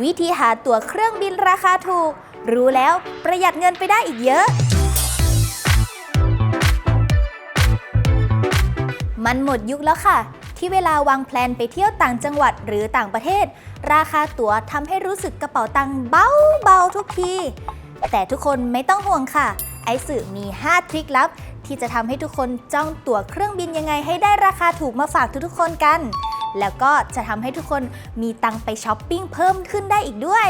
วิธีหาตั๋วเครื่องบินราคาถูก รู้แล้วประหยัดเงินไปได้อีกเยอะ มันหมดยุคแล้วค่ะ ที่เวลาวางแพลนไปเที่ยวต่างจังหวัดหรือต่างประเทศ ราคาตั๋วทำให้รู้สึกกระเป๋าตังค์เบาๆทุกที แต่ทุกคนไม่ต้องห่วงค่ะ ไอสื่อมี 5 ทริคลับ ที่จะทำให้ทุกคนจ้องตั๋วเครื่องบินยังไงให้ได้ราคาถูกมาฝากทุกๆคนกัน แล้วก็จะทำให้ทุกคนมีตังไปช้อปปิ้งเพิ่มขึ้นได้อีกด้วย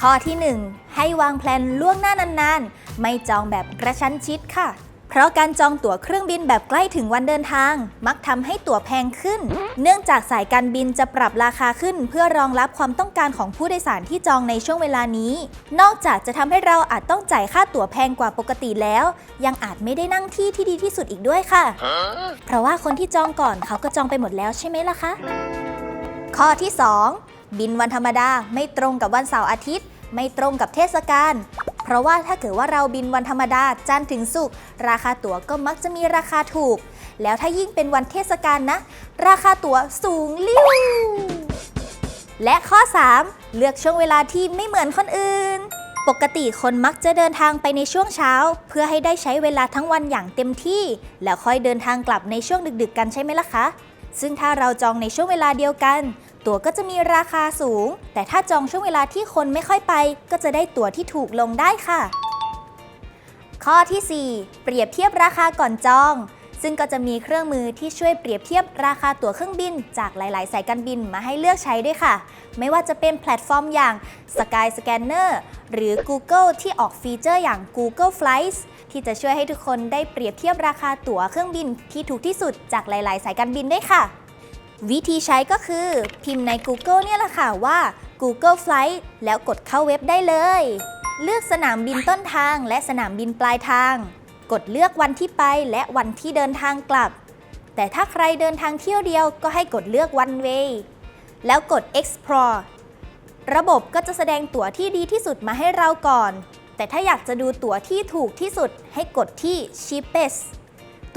ข้อที่ 1 ให้วางแพลนล่วงหน้านานๆ ไม่จองแบบกระชั้นชิดค่ะ ราะการจองตั๋วเครื่องบินแบบใกล้ถึงวันเดินทาง มักทำให้ตั๋วแพงขึ้น เนื่องจากสายการบินจะปรับราคาขึ้น เพื่อรองรับความต้องการของผู้โดยสารที่จองในช่วงเวลานี้ นอกจากจะทำให้เราอาจต้องจ่ายค่าตั๋วแพงกว่าปกติแล้ว ยังอาจไม่ได้นั่งที่ที่ดีที่สุดอีกด้วยค่ะ เพราะว่าคนที่จองก่อนเขาก็จองไปหมดแล้วใช่ไหมล่ะคะ ข้อที่ 2 บินวันธรรมดาไม่ตรงกับวันเสาร์อาทิตย์ ไม่ตรงกับเทศกาล เพราะว่าถ้าเกิดว่าเราบินวันธรรมดาจันทร์ถึงศุกร์ราคาตั๋วก็มักจะมีราคาถูก แล้วถ้ายิ่งเป็นวันเทศกาลนะ ราคาตั๋วสูงลิ่วและข้อ 3 เลือกช่วงเวลาที่ไม่เหมือนคนอื่น ปกติคนมักจะเดินทางไปในช่วงเช้า เพื่อให้ได้ใช้เวลาทั้งวันอย่างเต็มที่ แล้วค่อยเดินทางกลับในช่วงดึกๆ กันใช่ไหมล่ะคะ ซึ่งถ้าเราจองในช่วงเวลาเดียวกัน ตั๋วก็จะมีราคาสูง แต่ถ้าจองช่วงเวลาที่คนไม่ค่อยไป ก็จะได้ตั๋วที่ถูกลงได้ค่ะ ข้อที่ 4 เปรียบเทียบราคาก่อนจอง ซึ่งก็จะมีเครื่องมือที่ช่วยเปรียบเทียบราคาตั๋วเครื่องบิน จากหลาย ๆ สายการบินมาให้เลือกใช้ด้วยค่ะ ไม่ว่าจะเป็นแพลตฟอร์มอย่าง Sky Scanner หรือ Google ที่ออกฟีเจอร์อย่าง Google Flights ที่จะช่วยให้ทุกคนได้เปรียบเทียบราคาตั๋วเครื่องบินที่ถูกที่สุดจากหลาย ๆ สายการบินด้วยค่ะ วิธีใช้ก็คือพิมพ์ใน Google เนี่ยแหละค่ะว่า Google Flight แล้วกดเข้าเว็บได้เลย เลือกสนามบินต้นทางและสนามบินปลายทาง กดเลือกวันที่ไปและวันที่เดินทางกลับ แต่ถ้าใครเดินทางเที่ยวเดียวก็ให้กดเลือก one way แล้วกด explore ระบบก็จะแสดงตั๋วที่ดีที่สุดมาให้เราก่อน แต่ถ้าอยากจะดูตั๋วที่ถูกที่สุดให้กดที่ cheapest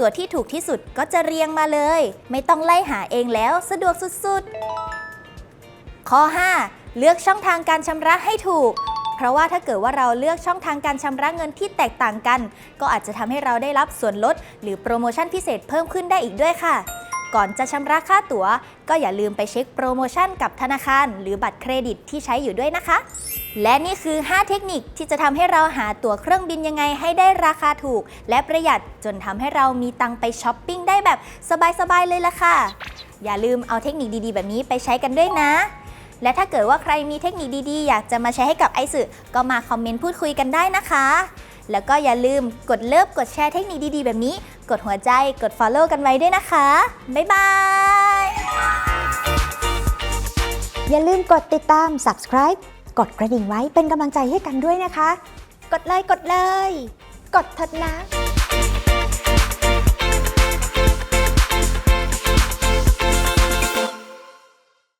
ตัวที่ถูกที่สุดก็จะเรียงมาเลย ไม่ต้องไล่หาเองแล้วสะดวกสุดๆ ข้อ 5 เลือกช่องทางการชำระให้ถูก เพราะว่าถ้าเกิดว่าเราเลือกช่องทางการชำระเงินที่แตกต่างกัน ก็อาจจะทำให้เราได้รับส่วนลด หรือโปรโมชั่นพิเศษเพิ่มขึ้นได้อีกด้วยค่ะ ก่อนจะชำระค่าตั๋ว ก็อย่าลืมไปเช็คโปรโมชั่นกับธนาคาร หรือบัตรเครดิตที่ใช้อยู่ด้วยนะคะ และนี่คือ 5 เทคนิคที่จะทำให้เราหาตั๋วเครื่องบินยังไงให้ได้ราคาถูก และประหยัดจนทำให้เรามีตังไปช้อปปิ้งได้แบบสบายๆเลยล่ะค่ะ อย่าลืมเอาเทคนิคดีๆ แบบนี้ไปใช้กันด้วยนะและถ้าเกิดว่าใครมีเทคนิคดีๆ อยากจะมาแชร์ให้กับไอซ์ก็มาคอมเมนต์พูดคุยกันได้นะคะ แล้วก็อย่าลืมกดเลิฟกดแชร์เทคนิคดีๆ แบบนี้ กดหัวใจกด Follow กันไว้ด้วยนะคะ บ๊ายบาย อย่าลืมกดติดตาม subscribe กดกระดิ่งไว้เป็นกำลังใจให้กันด้วยนะคะ กดเลยกดเลย กดเถิดนะ